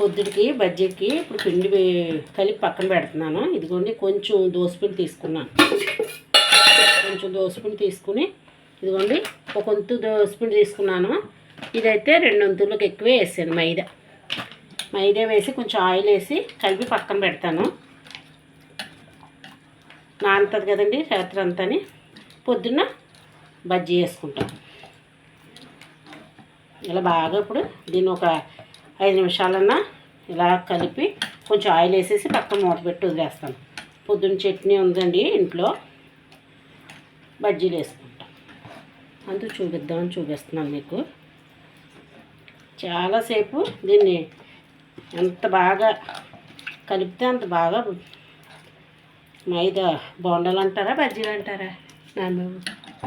పొద్దుడికి బజ్జీకి ఇప్పుడు పిండి కలిపి పక్కన పెడుతున్నాను. ఇదిగోండి కొంచెం దోసపిండి తీసుకున్నాను. కొంచెం దోసపిండి తీసుకుని ఇదిగోండి ఒక వంతు దోసపిండి తీసుకున్నాను. ఇదైతే రెండు వంతులకు ఎక్కువే వేసాను మైదా. మైదా వేసి కొంచెం ఆయిల్ వేసి కలిపి పక్కన పెడతాను. నానుతుంది కదండి రాత్రి అంతాని. పొద్దున్న బజ్జీ వేసుకుంటాం. ఇలా బాగా ఇప్పుడు దీన్ని ఒక ఐదు నిమిషాలన్నా ఇలా కలిపి కొంచెం ఆయిల్ వేసేసి పక్కన మూత పెట్టి వదిలేస్తాను. పొద్దున్న చట్నీ ఉందండి ఇంట్లో. బజ్జీలు వేసుకుంటాం. అందుకు చూపిద్దామని చూపిస్తున్నాను మీకు. చాలాసేపు దీన్ని ఎంత బాగా కలిపితే అంత బాగా మైదా బోండాలు అంటారా బజ్జీలు అంటారా? నాన్న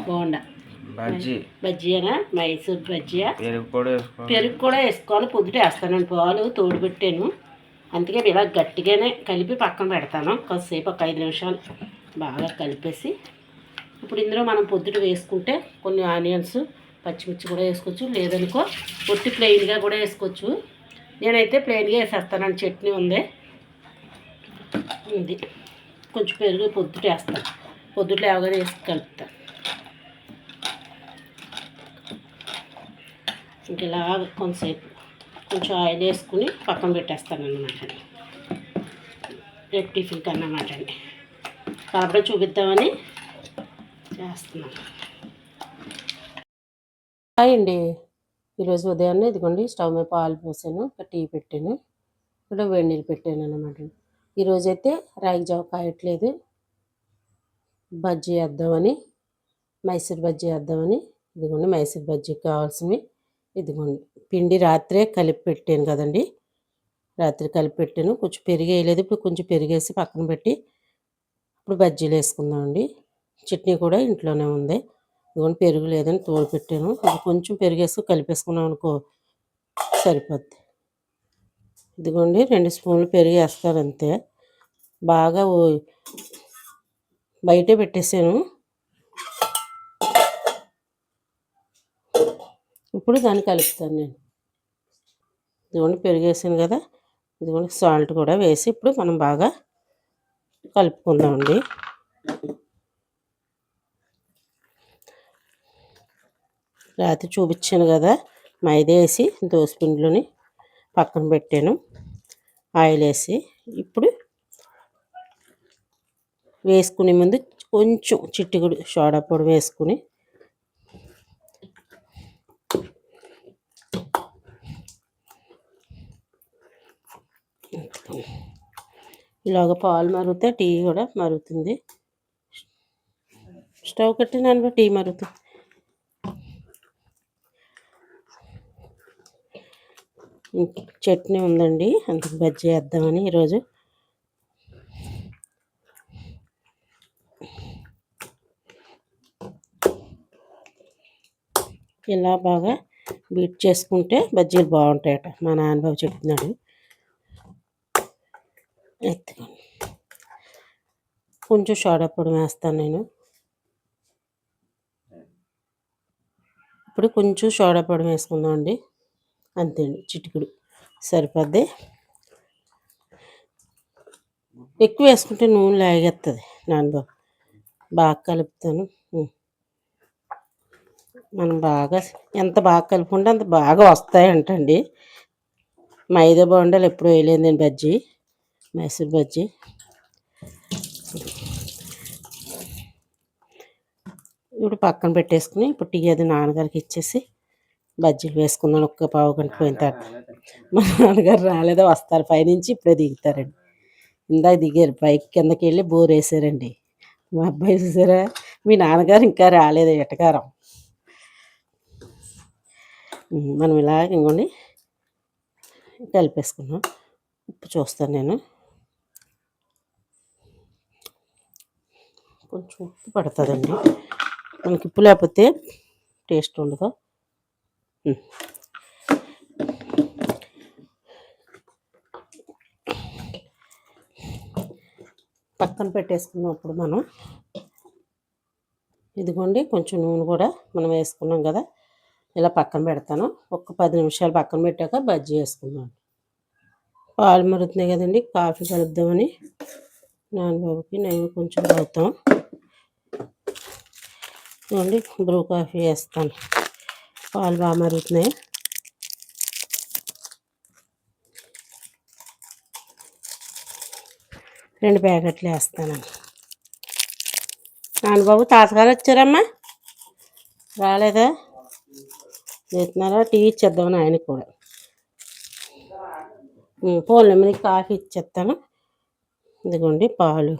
బోండా. బజ్జీ. బజ్జీనా మైసూర్ బజ్జీయా? పెరుగు కూడా పెరుగు కూడా వేసుకోవాలి పొద్దుట వేస్తానండి పాలు తోడు పెట్టాను. అందుకే ఇలా గట్టిగానే కలిపి పక్కన పెడతాను. కాసేపు ఒక ఐదు నిమిషాలు బాగా కలిపేసి. ఇప్పుడు ఇందులో మనం పొద్దుట వేసుకుంటే కొన్ని ఆనియన్స్ పచ్చిమిర్చి కూడా వేసుకోవచ్చు. లేదనుకో ఒట్టి ప్లెయిన్గా కూడా వేసుకోవచ్చు. నేనైతే ప్లెయిన్గా వేసేస్తానండి. చట్నీ ఉంది. ఇది కొంచెం పెరుగు పొద్దుట వేస్తాను. పొద్దుట లేవగానే వేసి కలుపుతాను ఇంక ఇలా కొంతసేపు కొంచెం ఆయిల్ వేసుకుని పక్కన పెట్టేస్తాను అన్నమాట రేపు టిఫిన్కి అన్నమాట అండి. కాబట్టి చూపిద్దామని చేస్తున్నాను. హాయ్ అండి. ఈరోజు ఉదయాన్నే ఇదిగోండి స్టవ్ మీద పాలు పోసాను టీ పెట్టాను ఇక్కడ వేడి నీళ్ళు పెట్టాను అన్నమాట ఈరోజైతే రాగి జావ కాయట్లేదు. బజ్జీ వేద్దామని మైసూర్ బజ్జీ వేద్దామని ఇదిగోండి మైసూర్ బజ్జీకి కావాల్సినవి ఇదిగోండి. పిండి రాత్రే కలిపి పెట్టాను కదండి. రాత్రి కలిపి పెట్టాను కొంచెం పెరిగి వేయలేదు ఇప్పుడు కొంచెం పెరిగేసి పక్కన పెట్టి ఇప్పుడు బజ్జీలు వేసుకుందామండి. చట్నీ కూడా ఇంట్లోనే ఉంది. ఇదిగోండి పెరుగు లేదని తోడు పెట్టాను కొంచెం పెరిగేసి కలిపేసుకున్నాం అనుకో సరిపోద్ది. ఇదిగోండి రెండు స్పూన్లు పెరుగు వేస్తారు అంతే. బాగా బయట బయటే పెట్టేసాను. ఇప్పుడు దాన్ని కలుపుతాను నేను. ఇదిగోండి పెరిగేసాను కదా. ఇదిగోండి సాల్ట్ కూడా వేసి ఇప్పుడు మనం బాగా కలుపుకుందామండి. రాత్రి చూపించాను కదా మైదా వేసి దోసపిండిలోని పక్కన పెట్టాను. ఆయిల్ వేసి ఇప్పుడు వేసుకునే ముందు కొంచెం చిట్టుగుడు సోడా పొడి వేసుకుని ఇలాగ పాలు మరుగుతే టీ కూడా మరుగుతుంది. స్టవ్ కట్టినాను టీ మరుగుతుంది చట్నీ ఉందండి అందుకు బజ్జీ వేద్దామని ఈరోజు. ఇలా బాగా బీట్ చేసుకుంటే బజ్జీలు బాగుంటాయట మా నాన్నబాబు చెప్తున్నాడు. ఎత్తుకోండి కొంచెం సోడా పొడి వేస్తాను నేను. ఇప్పుడు కొంచెం సోడా పొడి వేసుకుందాం అండి. అంతే అండి చిటికుడు సరిపోద్ది. ఎక్కువ వేసుకుంటే నూనె లాగేస్తుంది నాన్నబాబు. బాగా కలుపుతాను. మనం బాగా ఎంత బాగా కలుపుకుంటే అంత బాగా వస్తాయంటండి. మైదా బాగుండాలి ఎప్పుడు వేయలేదండి బజ్జీ. మైసూర్ బజ్జీ ఇప్పుడు పక్కన పెట్టేసుకుని ఇప్పుడు టీ అది నాన్నగారికి ఇచ్చేసి బజ్జీలు వేసుకుందాం. ఒక్క పావు గంట పోయిన తర్వాత. మా నాన్నగారు రాలేదో? వస్తారు పైనుంచి ఇప్పుడే దిగుతారండి. ఇందాక దిగారు. పైకి కిందకి వెళ్ళి బోర్ వేసారండి. మా అబ్బాయి చూసారా? మీ నాన్నగారు ఇంకా రాలేదు ఎటకారం. మనం ఇలా ఇంకోండి కలిపేసుకున్నాం ఉప్పు చూస్తాను నేను. కొంచెం ఉప్పు పడుతుందండి. మనకి ఉప్పు లేకపోతే టేస్ట్ ఉండదు. పక్కన పెట్టేసుకున్నప్పుడు మనం ఇదిగోండి కొంచెం నూనె కూడా మనం వేసుకున్నాం కదా ఇలా పక్కన పెడతాను. ఒక పది నిమిషాలు పక్కన పెట్టాక బజ్జీ వేసుకుందాం. పాలు మరుగుతున్నాయి కదండి కాఫీ కలుపుదామని నాన్నబాబుకి నేను కొంచెం తాగుతాం చూడండి బ్రూ కాఫీ వేస్తాను. పాలు బాగా మరుగుతున్నాయి. రెండు ప్యాకెట్లు వేస్తాను. నాన్నబాబు తాతగారు వచ్చారమ్మా? రాలేదా? చేస్తున్నారా? టీ ఇచ్చేద్దామని ఆయనకి కూడా. ఫోన్లో మీద కాఫీ ఇచ్చేస్తాను. ఇదిగోండి పాలు.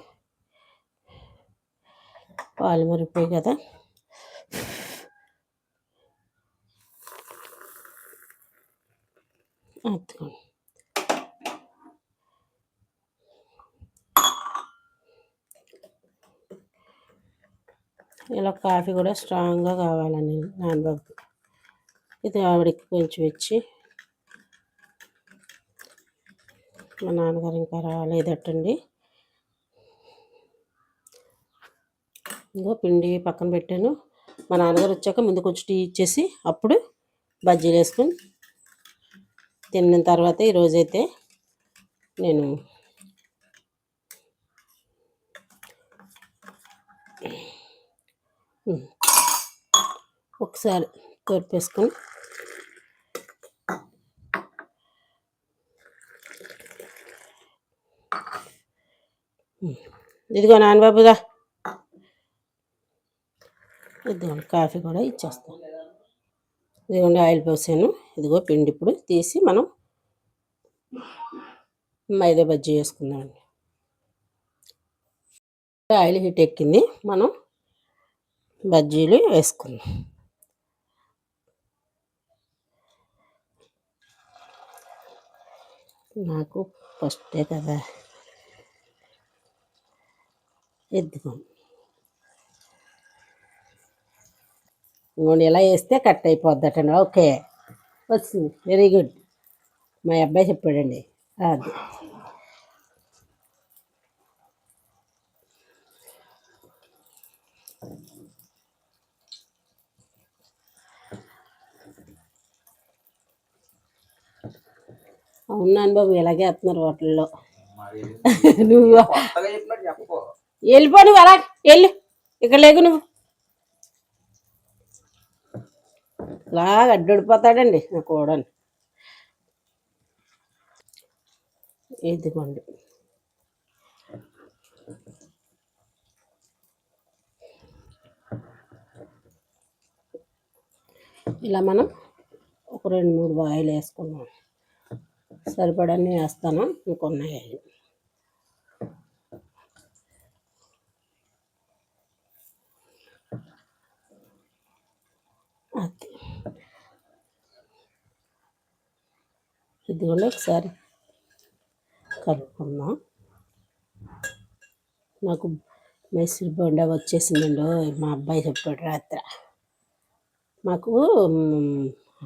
పాలు మరిపోయి కదా. అదిగోండి ఇలా కాఫీ కూడా స్ట్రాంగ్గా కావాలని నాన్నబాబు ఇది ఆవిడకి కొంచెం ఇచ్చి. మా నాన్నగారు ఇంకా రాలేదటండి. ఇంకో పిండి పక్కన పెట్టాను. మా నాన్నగారు వచ్చాక ముందు కొంచెం టీ ఇచ్చేసి అప్పుడు బజ్జీలు వేసుకొని తిన్న తర్వాత ఈరోజైతే నేను ఒకసారి తోర్పేసుకొని ఇదిగో నాన్నబాబుదా. ఇదిగోండి కాఫీ కూడా ఇచ్చేస్తాను. ఇదిగోండి ఆయిల్ పోసాను. ఇదిగో పిండి ఇప్పుడు తీసి మనం మైదా బజ్జీ వేసుకుందామండి ఆయిల్ హీట్ ఎక్కింది. మనం బజ్జీలు వేసుకుందాం. నాకు ఫస్టే కదా. ఎద్దుకోండి ఇంకోండి ఇలా వేస్తే కట్ అయిపోద్దటండి ఓకే. వచ్చింది వెరీ గుడ్ మా అబ్బాయి చెప్పాడండి. అది. అవునాను బాబు ఇలాగే వేస్తున్నారు హోటల్లో. నువ్వు వెళ్ళిపో నువ్వు అలా. వెళ్ళు. ఇక్కడ లేకు నువ్వు. లాగా అడ్డుడిపోతాడండి నా కోడని ఇదిగోండి. ఇలా మనం ఒక రెండు మూడు బాయిలు వేసుకున్నాం. సరిపడన్నీ వేస్తాను ఇంకొన్నాయి అది ఇది కూడా ఒకసారి కలుపుకుందాం. నాకు మైసూర్ బోండా వచ్చేసిందండి మా అబ్బాయి చెప్పాడు రాత్రి. మాకు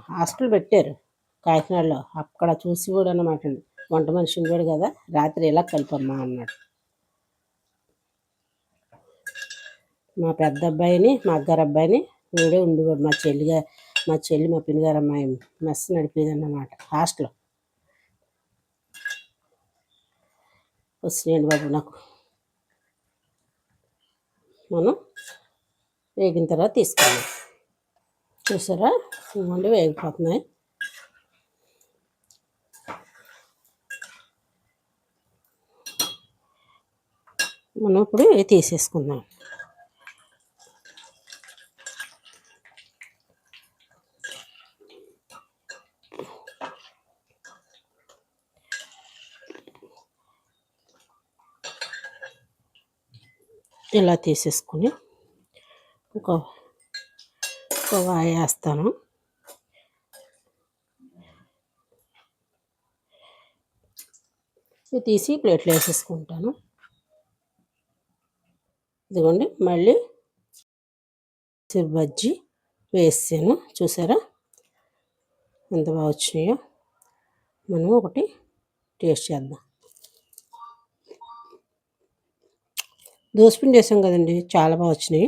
హాస్టల్ పెట్టారు కాకినాడలో. అక్కడ చూసి కూడా అనమాట వంట మనిషి ఉండేడు కదా రాత్రి ఇలా కలిపమ్మా అన్నాడు. మా పెద్ద అబ్బాయిని మా అగ్గారు అబ్బాయిని వీడే ఉండేవాడు. మా చెల్లిగా మా చెల్లి మా పిన్నిగారు అమ్మాయి మెస్ నడిపేది అన్నమాట హాస్టల్. వచ్చినాయండి బాబు నాకు. మనం వేగిన తర్వాత తీసుకున్నాం చూసారా? ఇవ్వండి వేగిపోతున్నాయి. మనం ఇప్పుడు తీసేసుకుందాం. ఇలా తీసేసుకుని ఒక ఒక వాయి వేస్తాను. ఇవి తీసి ప్లేట్లో వేసేసుకుంటాను. ఇదిగోండి మళ్ళీ బజ్జి బజ్జీ వేసాను. చూసారా? ఎంత బాగా వచ్చినాయో. మనం ఒకటి టేస్ట్ చేద్దాం. దోసపిండి వేసాం కదండి చాలా బాగా వచ్చినాయి.